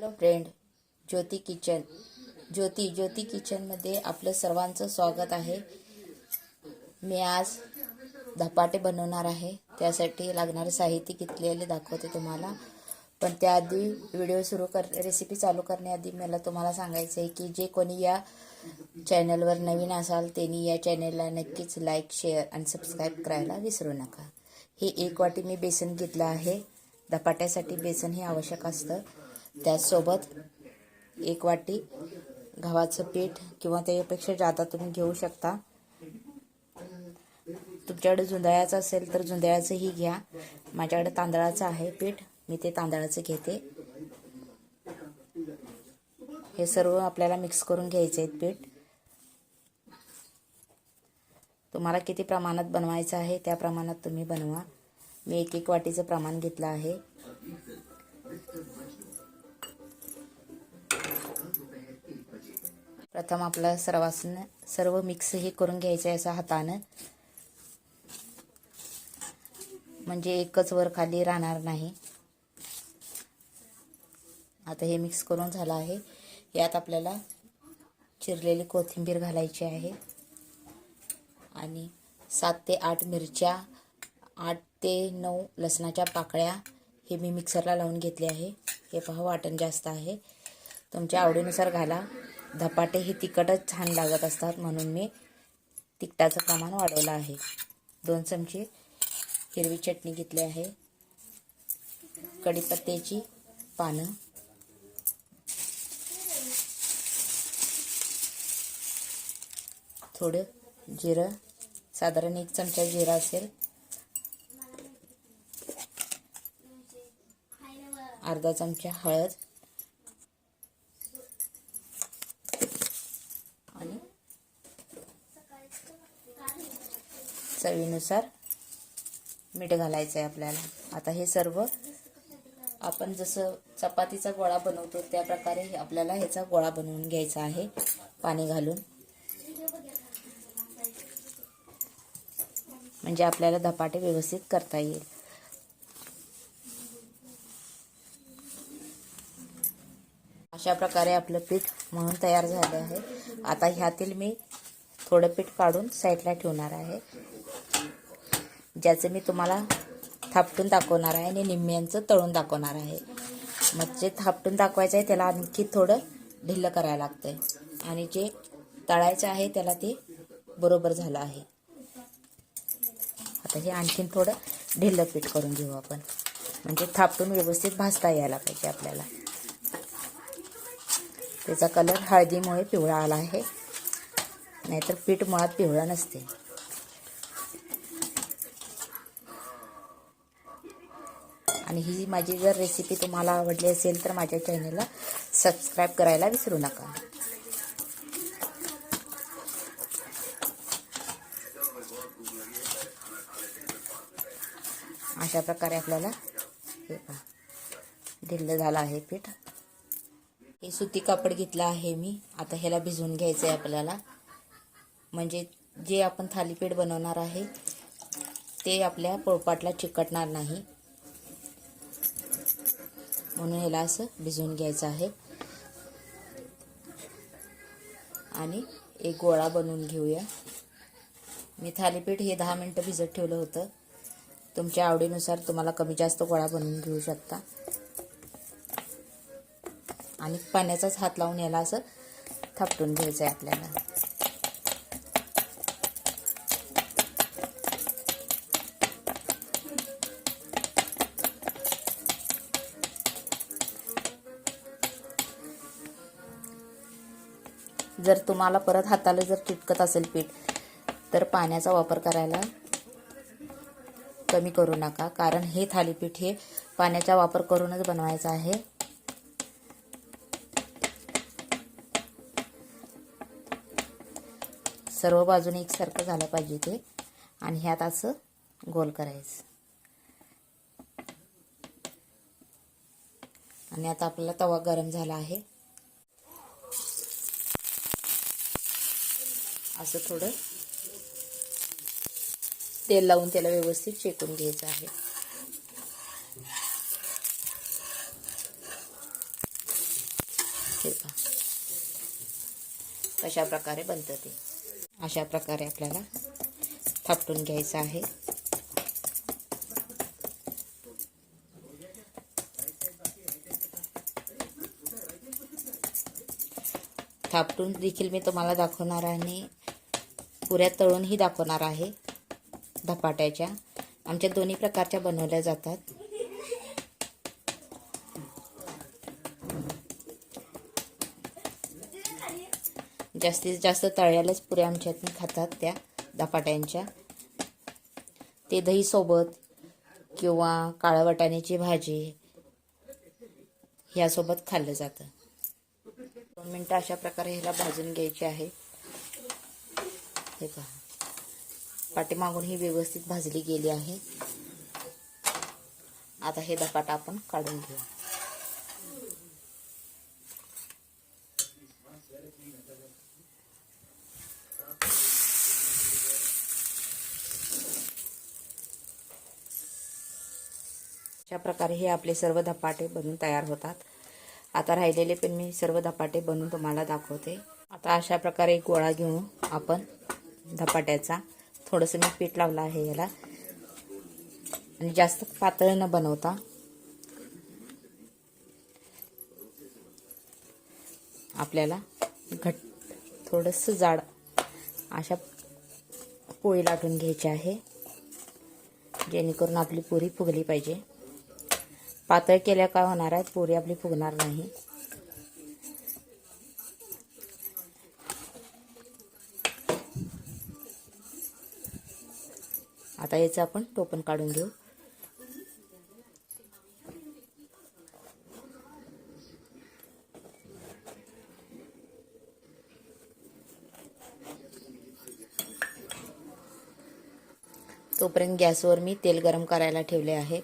Hello friend Jyoti kitchen Jyoti Jyoti किचनमध्ये आपलं सर्वांचं स्वागत आहे. मी आज धपाटे बनवणार आहे. त्यासाठी लागणारे साहित्य घेतलेले दाखवते तुम्हाला. पण त्याआधी व्हिडिओ सुरू कर रेसिपी चालू करण्याआधी मला तुम्हाला सांगायचं आहे की जे कोणी या चॅनलवर नवीन असाल त्यांनी या चॅनलला नक्कीच लाईक शेअर आणि सबस्क्राईब करायला विसरू नका. हे एक वाटी मी बेसन घेतलं आहे. धपाट्यासाठी बेसन हे आवश्यक असतं. त्याचसोबत एक वाटी गव्हाचं पीठ किंवा त्याच्यापेक्षा जादा तुम्ही घेऊ शकता. तुमच्याकडे जुंधळ्याचं असेल तर जुंदळ्याचंही घ्या. माझ्याकडे तांदळाचं आहे पीठ. मी ते तांदळाचं घेते. हे सर्व आपल्याला मिक्स करून घ्यायचे आहेत पीठ. तुम्हाला किती प्रमाणात बनवायचं आहे त्या प्रमाणात तुम्ही बनवा. मी एक एक वाटीचं प्रमाण घेतलं आहे. प्रथम आपलं सर्वासनं सर्व मिक्स हे करून घ्यायचं आहे असं हातानं. म्हणजे एकच वर खाली राहणार नाही. आता हे मिक्स करून झालं आहे. यात आपल्याला चिरलेली कोथिंबीर घालायची आहे. आणि सात ते आठ मिरच्या आठ ते नऊ लसणाच्या पाकळ्या हे मी मिक्सरला लावून घेतले आहे. हे पहा वाटण जास्त आहे. तुमच्या आवडीनुसार घाला. धपाटे हे तिखटच छान लागत असतात म्हणून मी तिखटाचं प्रमाण वाढवलं आहे. दोन चमचे हिरवी चटणी घेतली आहे. कढीपत्त्याची पानं. थोडं जिरं. साधारण एक चमचा जिरा असेल. अर्धा चमचा हळद आणि चवीनुसार मीठ घालायचं आहे आपल्याला. आता हे सर्व आपण जसं चपातीचा गोळा बनवतो त्या प्रकारे आपल्याला ह्याचा गोळा बनवून घ्यायचा आहे पाणी घालून. म्हणजे आपल्याला धपाटे व्यवस्थित करता येईल. अशा प्रकारे आपलं पीठ म्हणून तयार झालं आहे. आता ह्यातील मी थोडं पीठ काढून साईडला ठेवणार आहे. ज्याचं मी तुम्हाला थापटून दाखवणार आहे आणि निम्म्यांचं तळून दाखवणार आहे. मग जे थापटून दाखवायचं आहे त्याला आणखी थोडं ढिल्लं करायला लागतंय. आणि जे तळायचं आहे त्याला ते बरोबर झालं आहे. आता हे आणखीन थोडं ढिल्लं पीठ करून घेऊ आपण. म्हणजे थापटून व्यवस्थित भाजता यायला पाहिजे आपल्याला. त्याचा कलर हळदीमुळे पिवळा आला आहे. नाहीतर पीठ मुळात पिवळा नसते. आणि ही माझी जर रेसिपी तुम्हाला आवडली असेल तर माझ्या चॅनलला सबस्क्राईब करायला विसरू नका. अशा प्रकारे आपल्याला हे पहा ढिल्लं झालं आहे पीठ. हे सुती कापड घेतलं आहे मी. आता ह्याला भिजवून घ्यायचं आहे आपल्याला. म्हणजे जे आपण थालीपीठ बनवणार आहे ते आपल्या पोळपाटला चिकटणार नाही. म्हणून ह्याला असं भिजवून घ्यायचं आहे. आणि एक गोळा बनवून घेऊया. मी थालीपीठ हे दहा मिनटं भिजत ठेवलं होतं. तुमच्या आवडीनुसार तुम्हाला कमी जास्त गोळा बनवून घेऊ शकता. आणि पाण्याचाच हात लावून याला असं थापटून घ्यायचं आहे आपल्याला. जर तुम्हाला परत हाताला जर चिटकत असेल पीठ तर पाण्याचा वापर करायला कमी करू नका. कारण हे थालीपीठ हे पाण्याचा वापर करूनच बनवायचं आहे. सर्व बाजूने एकसारखं झालं पाहिजे ते. आणि ह्यात असं गोल करायचं. आणि आता आपल्याला तवा गरम झाला आहे. असं थोडं तेल लावून त्याला व्यवस्थित शेकून घ्यायचं आहे. हे पहा. कशा प्रकारे बनतं ते. अशा प्रकारे आपल्याला थापटून घ्यायचं आहे. थापटून देखील मी तुम्हाला दाखवणार आहे. आणि पुऱ्या तळूनही दाखवणार आहे. धपाट्याच्या. आमच्या दोन्ही प्रकारच्या बनवल्या जातात. जास्तीत जास्त तळ्यालाच पुऱ्या आमच्यातून खातात त्या धपाट्यांच्या. ते दहीसोबत किंवा काळ्या वाटाण्याची भाजी ह्यासोबत खाल्लं जातं. दोन मिनटं अशा प्रकारे ह्याला भाजून घ्यायची आहे. हे पहा. पाठीमागून ही व्यवस्थित भाजली गेली आहे. आता हे धपाटा आपण काढून घेऊ. अशा प्रकारे हे आपले सर्व धपाटे बनून तयार होतात. आता राहिलेले पण मी सर्व धपाटे बनवून तुम्हाला दाखवते. आता अशा प्रकारे एक गोळा घेऊन आपण धपाट्याचा. थोडंसं मी पीठ लावलं आहे याला. आणि जास्त पातळ न बनवता. आपल्याला घट थोडंसं जाड अशा पोळी लाटून घ्यायची आहे. जेणेकरून आपली पुरी फुगली पाहिजे. पातळ केल्या काय होणार आहे? पुरी आपली फुगणार नाही. आता याचं आपण टोपण काढून घेऊ. तोपर्यंत गॅसवर मी तेल गरम करायला ठेवले आहे.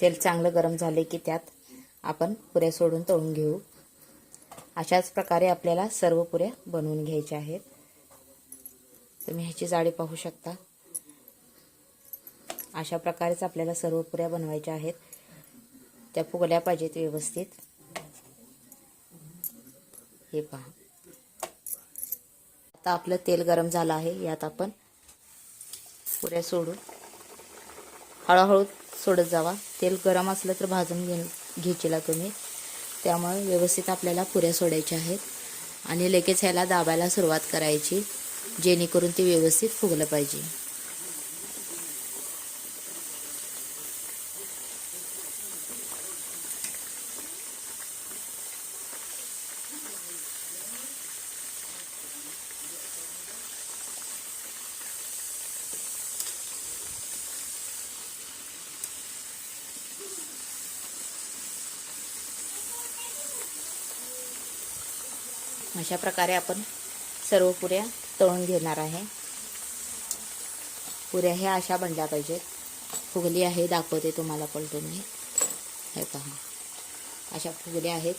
तेल चांगलं गरम झाले की त्यात आपण पुऱ्या सोडून तळून घेऊ. अशाच प्रकारे आपल्याला सर्व पुऱ्या बनवून घ्यायच्या आहेत. तुम्ही ह्याची जाडी पाहू शकता. अशा प्रकारेच आपल्याला सर्व पुऱ्या बनवायच्या आहेत. त्या फुगल्या पाहिजेत व्यवस्थित. हे पहा. आता आपलं तेल गरम झालं आहे यात आपण पुऱ्या सोडून. हळूहळू सोडत जावा. तेल गरम असलं तर भाजून घे घ्यायचीला तुम्ही. त्यामुळे व्यवस्थित आपल्याला पुऱ्या सोडायच्या आहेत. आणि लगेच ह्याला दाबायला सुरुवात करायची जेणेकरून ते व्यवस्थित फुगलं पाहिजे. अशा प्रकारे आपण सर्व पुऱ्या तळून घेणार आहे. पुऱ्या ह्या अशा बनल्या पाहिजेत. फुगली आहे दाखवते तुम्हाला पलटून मी. हे पहा. अशा फुगल्या आहेत.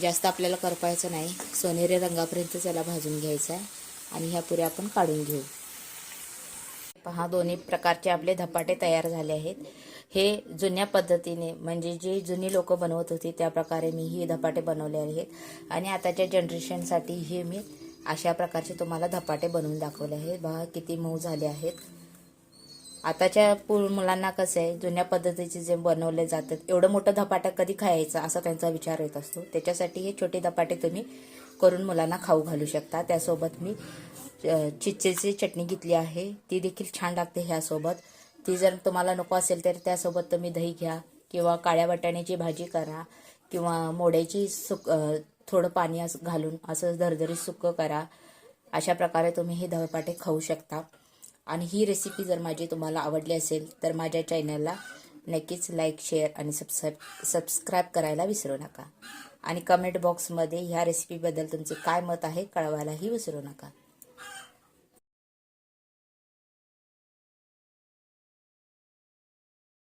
जास्त आपल्याला करपायचं नाही. सोनेरी रंगापर्यंत त्याला भाजून घ्यायचं आहे आणि ह्या पुऱ्या आपण काढून घेऊ. पहा दोन्ही प्रकारचे आपले धपाटे तयार झाले आहेत. हे जुन्या पद्धतीने म्हणजे जे जुनी लोक बनवत होती त्या प्रकारे मी ही धपाटे बनवले आहेत. आणि आताच्या जनरेशनसाठी हे मी अशा प्रकारचे तुम्हाला धपाटे बनवून दाखवले आहेत. बघा किती मऊ झाले आहेत. आताच्या पु मुलांना कसं आहे जुन्या पद्धतीचे जे बनवले जातात एवढं मोठं धपाटा कधी खायचं असा त्यांचा विचार येत असतो. त्याच्यासाठी हे छोटे धपाटे तुम्ही करून मुलांना खाऊ घालू शकता. त्यासोबत मी चिच्चेची चटणी घेतली आहे. ती देखील छान लागते ह्यासोबत. ती जर तुम्हाला नको असेल तर त्यासोबत तुम्ही दही घ्या किंवा काळ्या वाटाण्याची भाजी करा किंवा मोड्याची सुक थोडं पाणी असं घालून असं धरधरी सुकं करा. अशा प्रकारे तुम्ही हे धवपाटे खाऊ शकता. आणि ही रेसिपी जर माझी तुम्हाला आवडली असेल तर माझ्या चॅनलला नक्कीच लाईक शेअर आणि सबस्क्राईब सबस्क्राईब करायला विसरू नका. आणि कमेंट बॉक्समध्ये ह्या रेसिपीबद्दल तुमचे काय मत आहे कळवायलाही विसरू नका.